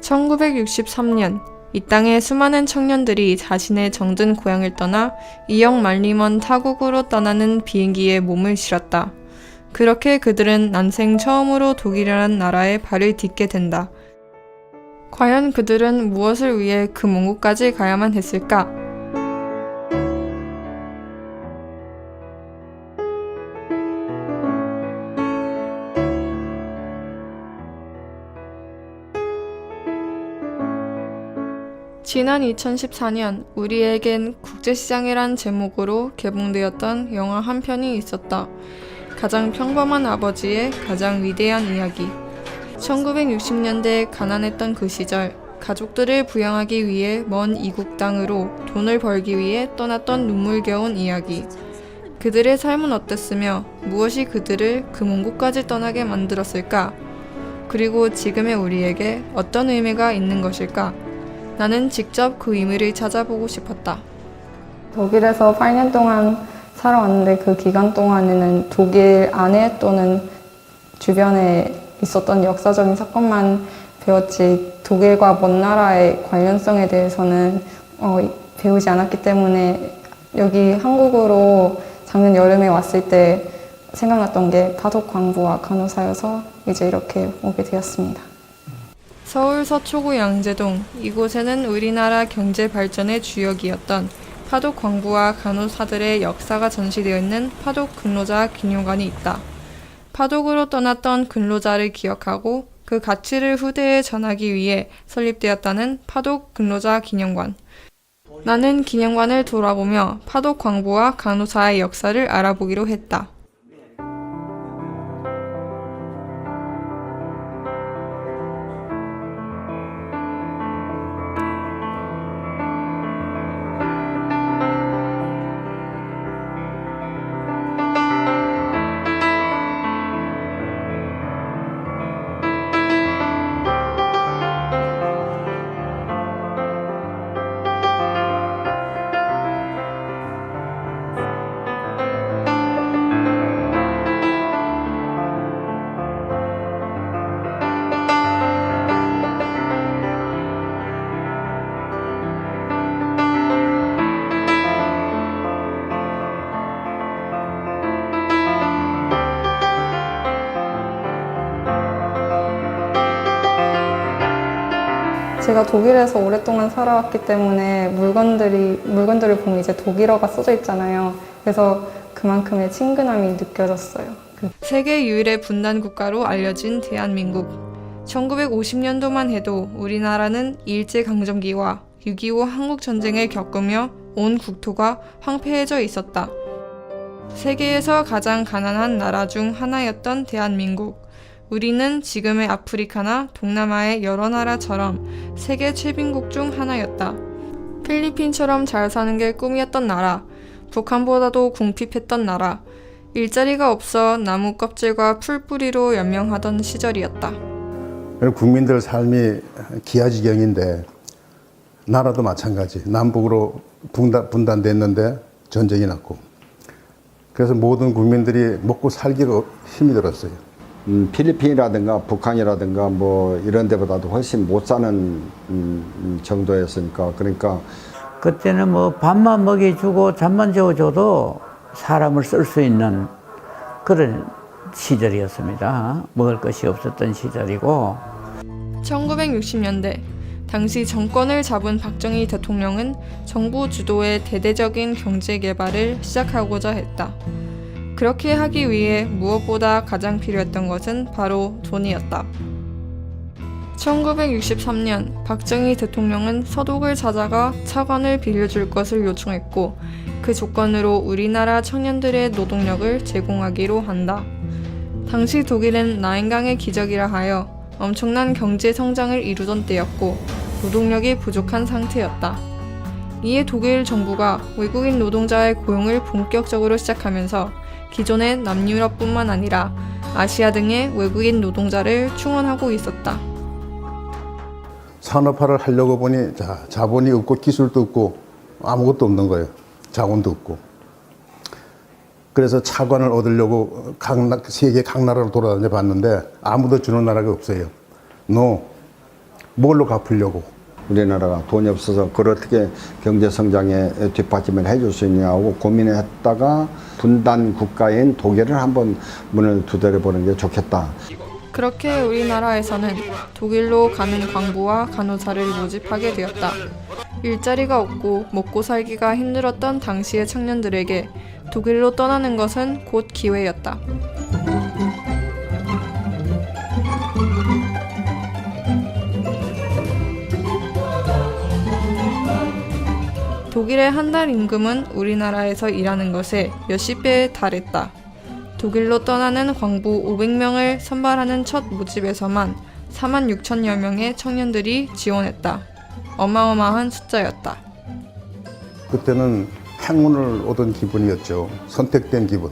1963년 이 땅에 수많은 청년들이 자신의 정든 고향을 떠나 이역 말리먼 타국으로 떠나는 비행기에 몸을 실었다. 그렇게 그들은 난생 처음으로 독일이라는 나라에 발을 딛게 된다. 과연 그들은 무엇을 위해 그 먼 곳까지 가야만 했을까? 지난 2014년 우리에겐 국제시장이란 제목으로 개봉되었던 영화 한 편이 있었다. 가장 평범한 아버지의 가장 위대한 이야기. 1960년대 가난했던 그 시절 가족들을 부양하기 위해 먼 이국 땅으로 돈을 벌기 위해 떠났던 눈물겨운 이야기. 그들의 삶은 어땠으며 무엇이 그들을 그 먼 곳까지 떠나게 만들었을까? 그리고 지금의 우리에게 어떤 의미가 있는 것일까? 나는 직접 그 의미를 찾아보고 싶었다. 독일에서 8년 동안 살아왔는데 그 기간 동안에는 독일 안에 또는 주변에 있었던 역사적인 사건만 배웠지 독일과 먼 나라의 관련성에 대해서는 어, 배우지 않았기 때문에 여기 한국으로 작년 여름에 왔을 때 생각났던 게 파독 광부와 간호사여서 이제 이렇게 오게 되었습니다. 서울 서초구 양재동 이곳에는 우리나라 경제 발전의 주역이었던 파독 광부와 간호사들의 역사가 전시되어 있는 파독 근로자 기념관이 있다. 파독으로 떠났던 근로자를 기억하고 그 가치를 후대에 전하기 위해 설립되었다는 파독 근로자 기념관. 나는 기념관을 돌아보며 파독 광부와 간호사의 역사를 알아보기로 했다. 제가 독일에서 오랫동안 살아왔기 때문에 물건들이 물건들을 보면 이제 독일어가 써져 있잖아요. 그래서 그만큼의 친근함이 느껴졌어요. 그 세계 유일의 분단 국가로 알려진 대한민국. 1950년도만 해도 우리나라는 일제 강점기와 6.25 한국 전쟁을 겪으며 온 국토가 황폐해져 있었다. 세계에서 가장 가난한 나라 중 하나였던 대한민국. 우리는 지금의 아프리카나 동남아의 여러 나라처럼 세계 최빈국 중 하나였다. 필리핀처럼 잘 사는 게 꿈이었던 나라. 북한보다도 궁핍했던 나라. 일자리가 없어 나무 껍질과 풀뿌리로 연명하던 시절이었다. 국민들 삶이 기아지경인데 나라도 마찬가지 남북으로 분단, 분단됐는데 전쟁이 났고 그래서 모든 국민들이 먹고 살기가 힘이 들었어요. 음, 필리핀이라든가 북한이라든가 뭐 이런 데보다도 훨씬 못 사는 음, 음, 정도였으니까 그러니까 그때는 뭐 밥만 먹여주고 잠만 재워줘도 사람을 쓸 수 있는 그런 시절이었습니다. 먹을 것이 없었던 시절이고 1960년대 당시 정권을 잡은 박정희 대통령은 정부 주도의 대대적인 경제 개발을 시작하고자 했다. 그렇게 하기 위해 무엇보다 가장 필요했던 것은 바로 돈이었다. 1963년 박정희 대통령은 서독을 찾아가 차관을 빌려줄 것을 요청했고 그 조건으로 우리나라 청년들의 노동력을 제공하기로 한다. 당시 독일은 라인강의 기적이라 하여 엄청난 경제 성장을 이루던 때였고 노동력이 부족한 상태였다. 이에 독일 정부가 외국인 노동자의 고용을 본격적으로 시작하면서 기존의 남유럽뿐만 아니라 아시아 등의 외국인 노동자를 충원하고 있었다. 산업화를 하려고 보니 자, 자본이 없고 기술도 없고 아무것도 없는 거예요. 자원도 없고. 그래서 차관을 얻으려고 각, 세계 각 나라로 돌아다녀 봤는데 아무도 주는 나라가 없어요. 노. 뭘로 갚으려고? 우리나라가 돈이 없어서 그걸 어떻게 경제 성장에 뒷받침을 해줄 수 있냐고 고민했다가 분단 국가인 독일을 한번 문을 두드려 보는 게 좋겠다. 그렇게 우리나라에서는 독일로 가는 광부와 간호사를 모집하게 되었다. 일자리가 없고 먹고 살기가 힘들었던 당시의 청년들에게 독일로 떠나는 것은 곧 기회였다. 독일의 한 달 임금은 우리나라에서 일하는 것에 몇십 배에 달했다. 독일로 떠나는 광부 500명을 선발하는 첫 모집에서만 4만 6천여 명의 청년들이 지원했다. 어마어마한 숫자였다. 그때는 행운을 얻은 기분이었죠. 선택된 기분.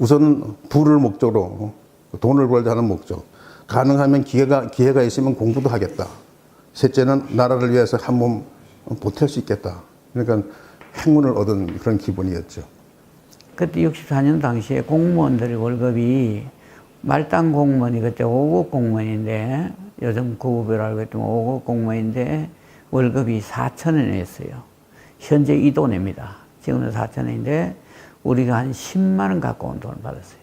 우선은 부를 목적으로 돈을 벌자 하는 목적. 가능하면 기회가 기회가 있으면 공부도 하겠다. 셋째는 나라를 위해서 한 몸 보탤 수 있겠다. 그러니까 행운을 얻은 그런 기분이었죠. 그때 64년 당시에 공무원들의 월급이 말단 공무원이 그때 5급 공무원인데 요즘 구급이라고 했더니 5급 공무원인데 월급이 4천 원이었어요. 현재 이 돈입니다. 지금은 4천 원인데 우리가 한 10만 원 갖고 온 돈을 받았어요.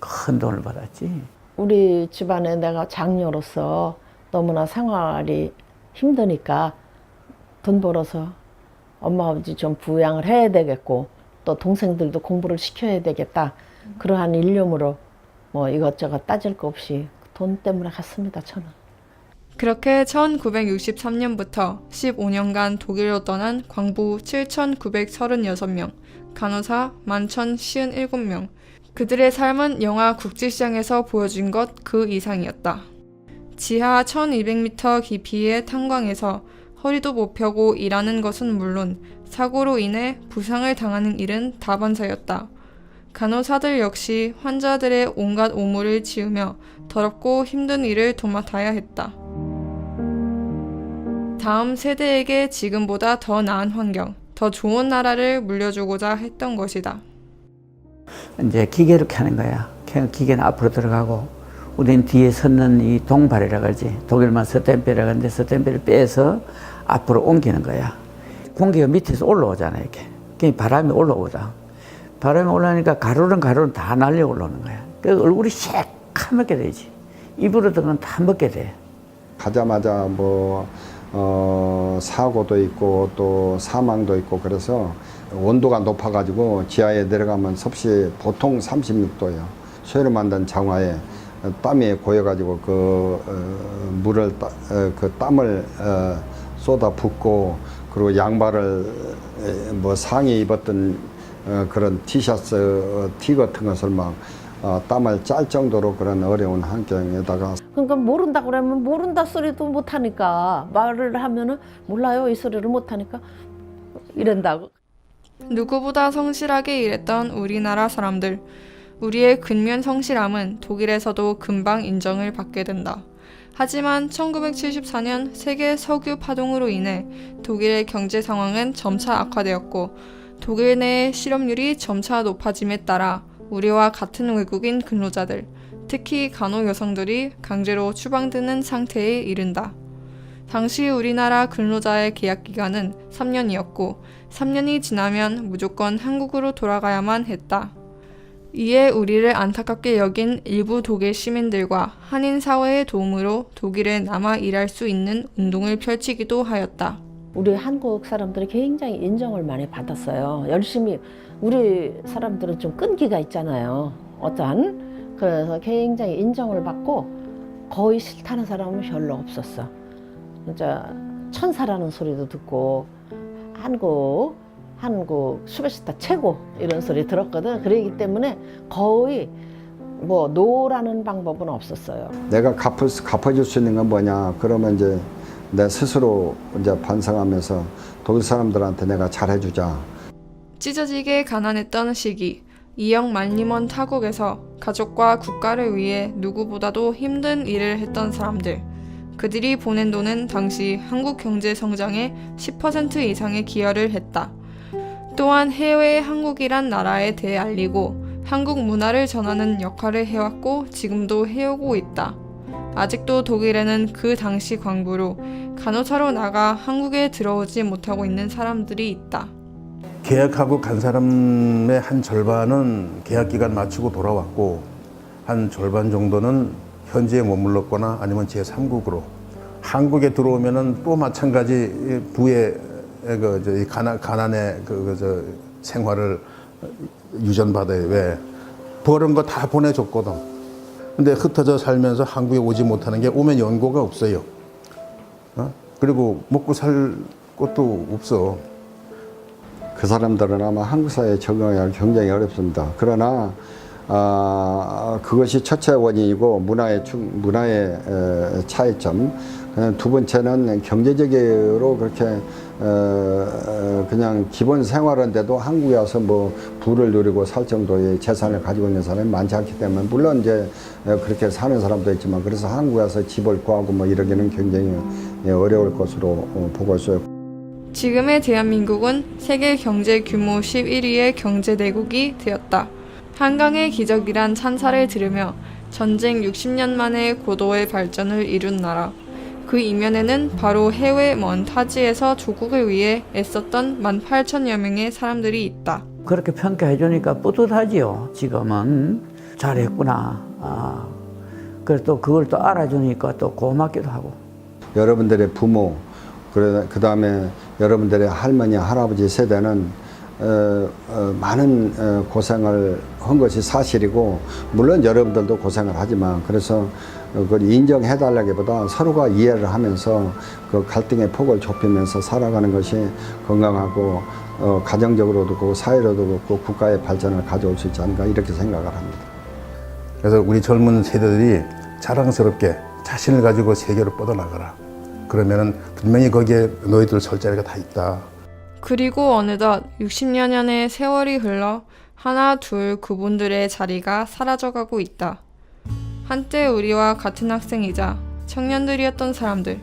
큰 돈을 받았지. 우리 집안에 내가 장녀로서 너무나 생활이 힘드니까 돈 벌어서 엄마 아버지 좀 부양을 해야 되겠고 또 동생들도 공부를 시켜야 되겠다 그러한 일념으로 뭐 이것저것 따질 거 없이 돈 때문에 갔습니다 저는. 그렇게 1963년부터 15년간 독일로 떠난 광부 7,936명, 간호사 11,057명. 그들의 삶은 영화 국제시장에서 보여준 것 그 이상이었다. 지하 1200m 깊이의 탄광에서 허리도 못 펴고 일하는 것은 물론 사고로 인해 부상을 당하는 일은 다반사였다. 간호사들 역시 환자들의 온갖 오물을 지으며 더럽고 힘든 일을 도맡아야 했다. 다음 세대에게 지금보다 더 나은 환경, 더 좋은 나라를 물려주고자 했던 것이다. 이제 기계로 켜는 거야. 켜- 기계는 앞으로 들어가고 우리는 뒤에 섰는 이 동발이라 그러지. 독일만 스탬페라 그러는데 스탬페를 빼서 앞으로 옮기는 거야. 공기가 밑에서 올라오잖아 이렇게. 그 바람이 올라오다. 바람이 올라오니까 가루는 가루는 다 날려 올라오는 거야. 그 얼굴이 새카맣게 되지. 입으로 들어가면 다 먹게 돼. 가자마자 뭐 어, 사고도 있고 또 사망도 있고 그래서 온도가 높아가지고 지하에 내려가면 섭씨 보통 36도예요. 쇠로 만든 장화에 땀이 고여가지고 그 어, 물을 따- 어, 그 땀을 어, 쏟아 붓고 그리고 양발을 에, 뭐 상의 입었던 어, 그런 티셔츠 어, 티 같은 것을 막 어, 땀을 짤 정도로 그런 어려운 환경에다가 그러니까 모른다 그러면 모른다 소리도 못 하니까 말을 하면은 몰라요 이 소리를 못 하니까 이런다고. 누구보다 성실하게 일했던 우리나라 사람들. 우리의 근면 성실함은 독일에서도 금방 인정을 받게 된다. 하지만 1974년 세계 석유 파동으로 인해 독일의 경제 상황은 점차 악화되었고 독일 내 실업률이 점차 높아짐에 따라 우리와 같은 외국인 근로자들, 특히 간호 여성들이 강제로 추방되는 상태에 이른다. 당시 우리나라 근로자의 계약 기간은 3년이었고 3년이 지나면 무조건 한국으로 돌아가야만 했다. 이에 우리를 안타깝게 여긴 일부 독일 시민들과 한인 사회의 도움으로 독일에 남아 일할 수 있는 운동을 펼치기도 하였다. 우리 한국 사람들이 굉장히 인정을 많이 받았어요. 열심히 우리 사람들은 좀 끈기가 있잖아요. 어떤 그래서 굉장히 인정을 받고 거의 싫다는 사람은 별로 없었어. 진짜 천사라는 소리도 듣고 한국 한국 슈베시타 최고 이런 소리 들었거든. 그러기 때문에 거의 뭐 노라는 방법은 없었어요. 내가 갚을 수, 갚아줄 수 있는 건 뭐냐 그러면 이제 내 스스로 이제 반성하면서 독일 사람들한테 내가 잘해주자 찢어지게 가난했던 시기, 이영 말리먼 타국에서 가족과 국가를 위해 누구보다도 힘든 일을 했던 사람들. 그들이 보낸 돈은 당시 한국 경제 성장의 10% 이상의 기여를 했다. 또한 해외의 한국이란 나라에 대해 알리고 한국 문화를 전하는 역할을 해왔고 지금도 해오고 있다. 아직도 독일에는 그 당시 광부로 간호사로 나가 한국에 들어오지 못하고 있는 사람들이 있다. 계약하고 간 사람의 한 절반은 계약 기간 마치고 돌아왔고 한 절반 정도는 현지에 머물렀거나 아니면 제3국으로 한국에 들어오면은 또 마찬가지 부의 그 저이 가난 가난의 그저 생활을 유전받아요. 왜 버는 거 다 보내줬거든. 근데 흩어져 살면서 한국에 오지 못하는 게 오면 연고가 없어요. 어? 그리고 먹고 살 것도 없어. 그 사람들은 아마 한국 사회에 적응하기 굉장히 어렵습니다. 그러나 아, 그것이 첫째 원인이고 문화의 충- 문화의 에, 차이점. 두 번째는 경제적으로 그렇게 어, 어, 그냥 기본 생활인데도 한국에 와서 뭐 부를 누리고 살 정도의 재산을 가지고 있는 사람이 많지 않기 때문에 물론 이제 어, 그렇게 사는 사람도 있지만 그래서 한국에 와서 집을 구하고 뭐 이러기는 굉장히 예, 어려울 것으로 어, 보고 있어요. 지금의 대한민국은 세계 경제 규모 11위의 경제 내국이 되었다. 한강의 기적이란 찬사를 들으며 전쟁 60년 만에 고도의 발전을 이룬 나라. 그 이면에는 바로 해외 먼 타지에서 조국을 위해 애썼던 18,000여 명의 사람들이 있다. 그렇게 평가해 주니까 뿌듯하지요. 지금은 잘했구나. 아, 그래서 또 그걸 또 알아주니까 또 고맙기도 하고. 여러분들의 부모, 그 다음에 여러분들의 할머니, 할아버지 세대는 어, 어, 많은 어, 고생을 한 것이 사실이고 물론 여러분들도 고생을 하지만 그래서 어, 그걸 인정해달라기보다 서로가 이해를 하면서 그 갈등의 폭을 좁히면서 살아가는 것이 건강하고 어, 가정적으로도 그렇고 사회로도 그렇고 국가의 발전을 가져올 수 있지 않을까 이렇게 생각을 합니다. 그래서 우리 젊은 세대들이 자랑스럽게 자신을 가지고 세계로 뻗어나가라. 그러면은 분명히 거기에 너희들 설 자리가 다 있다. 그리고 어느덧 60여 년의 세월이 흘러 하나 둘 그분들의 자리가 사라져가고 있다. 한때 우리와 같은 학생이자 청년들이었던 사람들.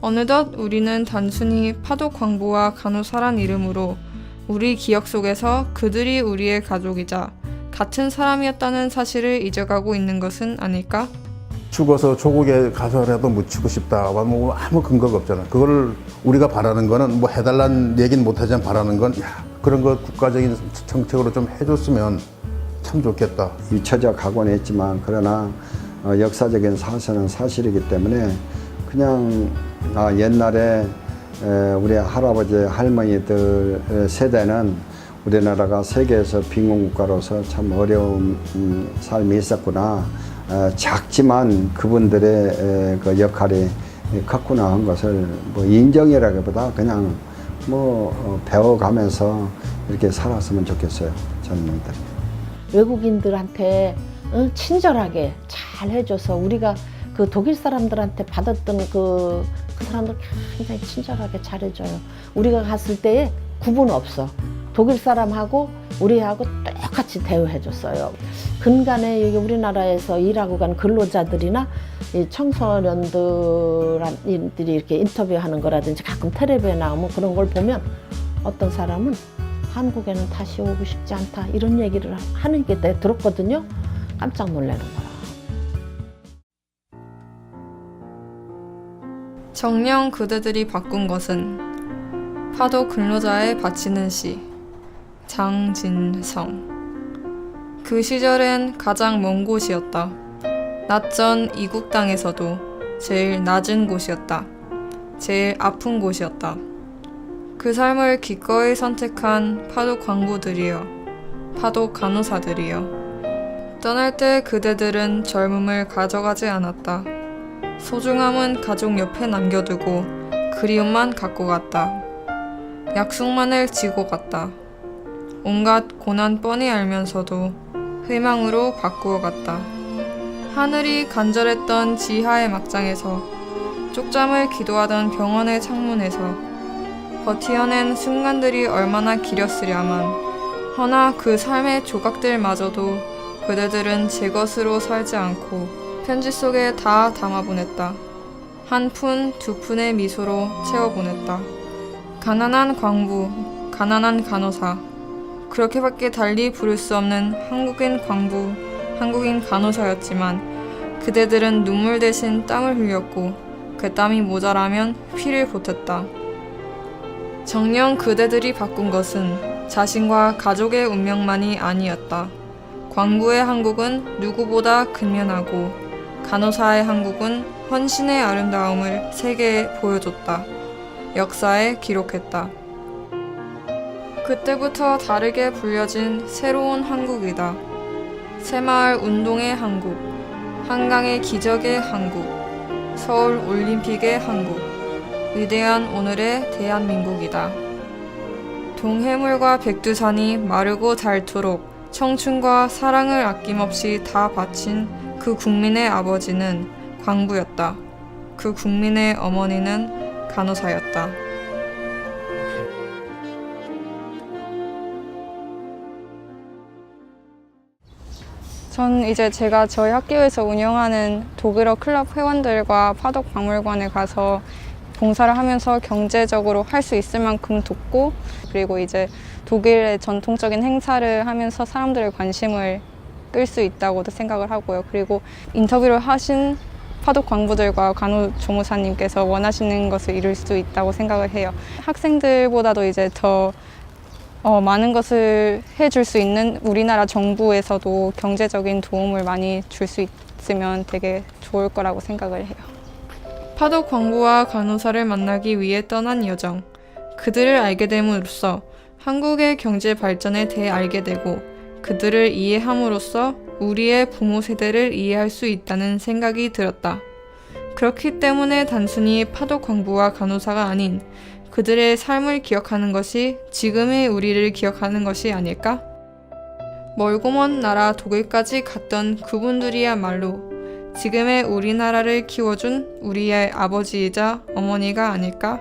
어느덧 우리는 단순히 파독 광부와 간호사란 이름으로 우리 기억 속에서 그들이 우리의 가족이자 같은 사람이었다는 사실을 잊어가고 있는 것은 아닐까? 죽어서 조국에 가서라도 묻히고 싶다. 뭐 아무 근거가 없잖아. 그걸 우리가 바라는 거는 뭐 해달라는 얘기는 못하지만 바라는 건 야, 그런 거 국가적인 정책으로 좀 해줬으면 참 좋겠다. 잊혀져 가곤 했지만 그러나 어, 역사적인 사실은 사실이기 때문에 그냥 아, 옛날에 에, 우리 할아버지 할머니들 세대는 우리나라가 세계에서 빈곤국가로서 참 어려운 음, 삶이 있었구나 에, 작지만 그분들의 에, 그 역할이 컸구나 한 것을 뭐 인정이라기보다 그냥 뭐 어, 배워가면서 이렇게 살았으면 좋겠어요 젊은이들이. 외국인들한테 어, 친절하게 잘 해줘서 우리가 그 독일 사람들한테 받았던 그, 그 사람들 굉장히 친절하게 잘해줘요. 우리가 갔을 때에 구분 없어. 독일 사람하고 우리하고 똑같이 대우해줬어요. 근간에 여기 우리나라에서 일하고 간 근로자들이나 이 청소년들이 이렇게 인터뷰하는 거라든지 가끔 텔레비에 나오면 그런 걸 보면 어떤 사람은 한국에는 다시 오고 싶지 않다 이런 얘기를 하는 게 들었거든요. 깜짝 놀라는 거야. 정녕 그대들이 바꾼 것은 파도 근로자에 바치는 시 장진성 그 시절엔 가장 먼 곳이었다. 낮전 이국 땅에서도 제일 낮은 곳이었다. 제일 아픈 곳이었다. 그 삶을 기꺼이 선택한 파도 광부들이여, 파도 간호사들이여. 떠날 때 그대들은 젊음을 가져가지 않았다. 소중함은 가족 옆에 남겨두고 그리움만 갖고 갔다. 약속만을 지고 갔다. 온갖 고난 뻔히 알면서도 희망으로 바꾸어 갔다. 하늘이 간절했던 지하의 막장에서 쪽잠을 기도하던 병원의 창문에서 버티어낸 순간들이 얼마나 길었으랴만 허나 그 삶의 조각들마저도 그대들은 제 것으로 살지 않고 편지 속에 다 담아보냈다. 한 푼, 두 푼의 미소로 채워보냈다. 가난한 광부, 가난한 간호사. 그렇게밖에 달리 부를 수 없는 한국인 광부, 한국인 간호사였지만 그대들은 눈물 대신 땀을 흘렸고 그 땀이 모자라면 피를 보탰다. 정녕 그대들이 바꾼 것은 자신과 가족의 운명만이 아니었다. 광부의 한국은 누구보다 근면하고 간호사의 한국은 헌신의 아름다움을 세계에 보여줬다. 역사에 기록했다. 그때부터 다르게 불려진 새로운 한국이다. 새마을 운동의 한국, 한강의 기적의 한국, 서울 올림픽의 한국, 위대한 오늘의 대한민국이다. 동해물과 백두산이 마르고 닳도록 청춘과 사랑을 아낌없이 다 바친 그 국민의 아버지는 광부였다. 그 국민의 어머니는 간호사였다. 전 이제 제가 저희 학교에서 운영하는 독일어 클럽 회원들과 파독 박물관에 가서 봉사를 하면서 경제적으로 할 수 있을 만큼 돕고 그리고 이제 독일의 전통적인 행사를 하면서 사람들의 관심을 끌 수 있다고도 생각을 하고요. 그리고 인터뷰를 하신 파독 광부들과 간호조무사님께서 원하시는 것을 이룰 수 있다고 생각을 해요. 학생들보다도 이제 더 어, 많은 것을 해줄 수 있는 우리나라 정부에서도 경제적인 도움을 많이 줄 수 있으면 되게 좋을 거라고 생각을 해요. 파독 광부와 간호사를 만나기 위해 떠난 여정. 그들을 알게 됨으로써 한국의 경제 발전에 대해 알게 되고 그들을 이해함으로써 우리의 부모 세대를 이해할 수 있다는 생각이 들었다. 그렇기 때문에 단순히 파독 광부와 간호사가 아닌 그들의 삶을 기억하는 것이 지금의 우리를 기억하는 것이 아닐까? 멀고 먼 나라 독일까지 갔던 그분들이야말로 지금의 우리나라를 키워준 우리의 아버지이자 어머니가 아닐까?